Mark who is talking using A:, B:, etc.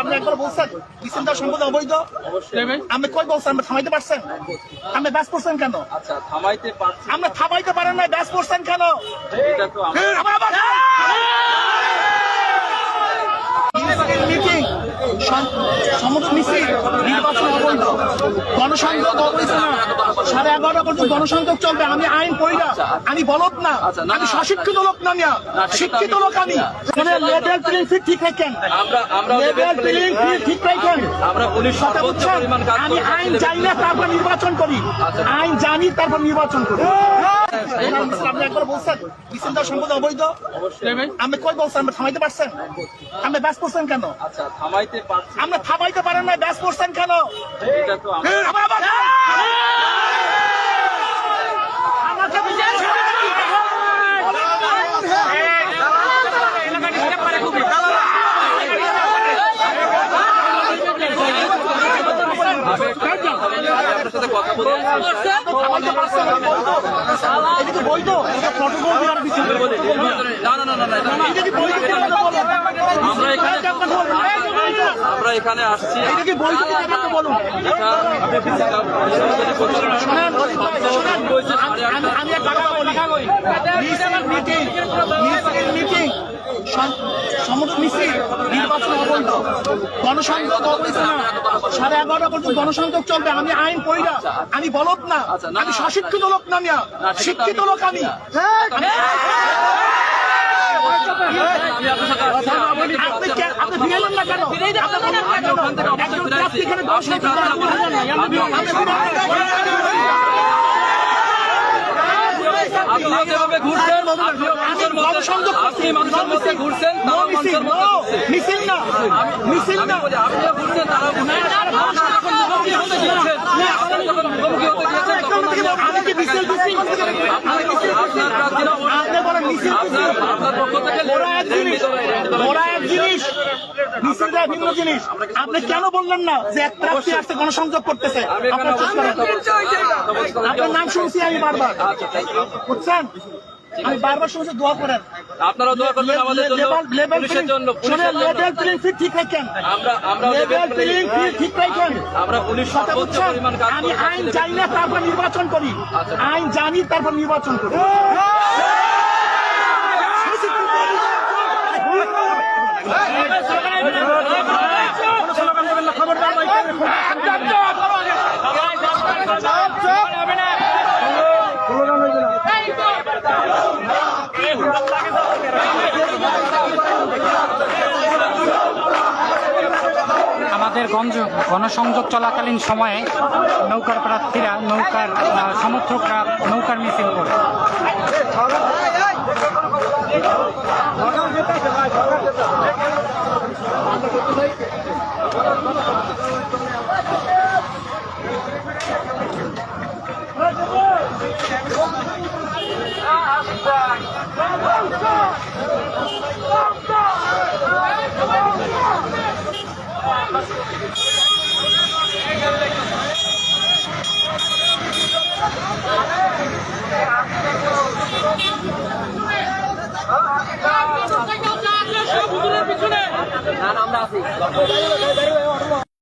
A: আপনি একবার বলছেন মিছিল দেওয়া অবৈধ? আপনি কই বলছেন আপনি থামাইতে পারছেন? আপনি ব্যাস করছেন কেন?
B: আমরা থামাইতে
A: আপনি থামাইতে পারেন না ব্যাস করছেন কেন? মিটিং সমস্ত মিছিল নির্বাচন অবৈধ। গণসংযোগ অবৈধ না। সাড়ে এগারোটা পর্যন্ত গণসংযোগ চলবে। আমি আইন পড়ি না। আমি বলত না। আমি সশিক্ষিত লোক না মিয়া।
B: না, সেটা তো
A: শিক্ষিত লোক আমি। মানে লেভেল প্লেইং ফিল্ড ঠিক রাখেন।
B: আমরা আমরা
A: লেভেল প্লেইং ফিল্ড ঠিক রাখেন।
B: আমরা পুলিশ
A: কথা
B: সর্বোচ্চ
A: বুঝছেন?
B: পরিমাণ কাজ
A: আমি আইন জানি না তারপর নির্বাচন করি।
B: আচ্ছা।
A: আইন জানি তারপর নির্বাচন করি। আপনি একবার বলছেন অবৈধ আমি কই বলছেন? আপনি থামাইতে পারছেন? আপনি ব্যাস করছেন কেন
B: আমরা থামাইতে
A: থামাইতে পারেন না ব্যাস করছেন কেন? মিটিং মিছিল মিটিং সমগ্র মিছিল নির্বাচন অবৈধ অবৈধ না সাড়ে এগারোটা পর্যন্ত গণসংযোগ চলবে আমি আইন পড়ি না আমি বলত না
B: আচ্ছা,
A: আমি সশিক্ষিত লোক না শিক্ষিত লোক আমি আপনি আপনি আপনি
B: আপনি
A: আপনি- আপনি?
B: আপনি ঘুরছেন আপনি
A: মিছিল, না মিছিল না
B: বলি আপনিও ঘুরছেন তারাও
A: ভিন্ন জিনিস আপনি কেন বললেন না যে এক প্রার্থী আসছে গণসংযোগ করতেছে? আপনার নাম শুনছি আমি বারবার।
B: আচ্ছা
A: বুঝছেন? আমি বারবার শুনছি দোয়া করেন।
B: আপনারা দোয়া করবেন আমাদের জন্য পুলিশের জন্য পুলিশের
A: লেভেল প্লেইং ফিল্ড ঠিক রাখেন
B: আমরা আমরা
A: লেভেল প্লেইং ফিল্ড ঠিক রাখেন
B: আমরা পুলিশ সর্বোচ্চ পরিমাণ কাজ
A: আমি আইন জানি না তারপর নির্বাচন করি।
B: আচ্ছা।
A: আইন জানি তারপর নির্বাচন করি।
C: আমাদের গঞ্জ গণসংযোগ চলাকালীন সময়ে নৌকার প্রার্থীরা নৌকার সমর্থকরা নৌকার মিছিল করে।
B: আছে।